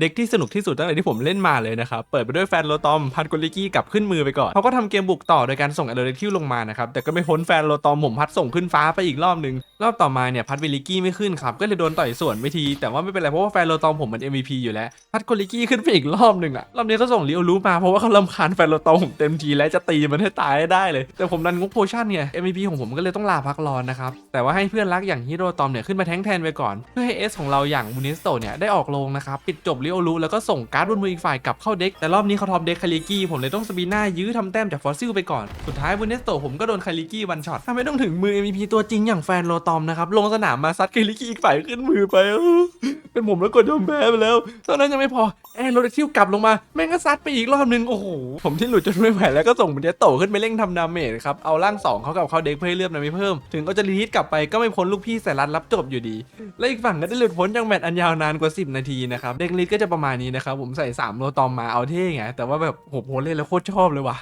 เด็กที่สนุกที่สุดตั้งแต่ที่ผมเล่นมาเลยนะครับ เปิดไปด้วยแฟนโลตอมพันกุลิกี้กลับขึ้นมือไปก่อนเขาก็ทำเกมบุกต่อโดยการส่งอ d ด r ทิวลงมานะครับ แต่ก็ไม่พ้นแฟนโลตอมผมพัดส่งขึ้นฟ้าไปอีกรอบหนึ่งรอบต่อมาเนี่ยพัดวิลิกี้ไม่ขึ้นครับ ก็เลยโดนต่อยส่วนไปที แต่ว่าไม่เป็นไรเพราะว่าแฟนโลตอมผมมัน MVP อยู่แล้ว พัดกุลิกี้ขึ้นไปอีกรอบหนึ่งอะรอบนี้เขาส่งเลิโอรู้มาเพราะว่าเขาลำคาญแฟนโลตอมผมเต็มทีและจะตีมันให้ตายได้เลย แต่ผมดันงกโพชั่นเนี่ย MVP ของผมก็เลยต้องลาพักร้อนนะครับแต่ว่าให้เพื่อนรักอย่างฮิโรตอมเนี่ยขึ้นมาแทงแทนไปก่อนเพื่อให้เอสของเราอย่างบูนิสโตเนี่ยได้ออกโรงนะครับปิดจบลิโอรู้แล้วก็ส่งการ์ดบนมืออีกฝ่ายกลับเข้าเด็ก แต่รอบนี้เขาทอมเด็กคาริกี้ผมเลยต้องสปีน่ายื้อทำแต้มจากฟอสซิลไปก่อน สุดท้ายบูนิสโตผมก็โดนคาริกี้วันช็อตทำให้ต้องถึงมือ MVP ตัวจริงอย่างแฟนโลตอมนะครับลงสนามมาซัดคาริกี้อีกฝ่ายขึ้นมือไป เป็นผมแล้วกดยอมแพ้ไปแล้วเท่านั้นยังไม่พอแอร์โรดทิวกลับลงมาแม่งก็ซัดไปอีกรอบนึงโอ้โหผมที่หลุดจนไม่ไหวแล้วก็ส่งบูนิสโตขึ้นไปเร่งทำดาเมจครับเอาร่างสองเขากับเขาเด็กเพื่อให้เลือดมันไม่เพิ่ม ถึงก็จะรีทกลับไปก็ไม่พ้นลูกพี่แสนรัดรับจบอยู่ดี และอีกฝั่งก็ได้หลุดพ้นจากแมตช์อันยาวนานกว่า 10 นาทีนะครับเด็กลิทก็จะประมาณนี้นะครับผมใส่3โลตอมมาเอาเท่ไงแต่ว่าแบบโหโหเล่นแล้วโคตรชอบเลยว่ะ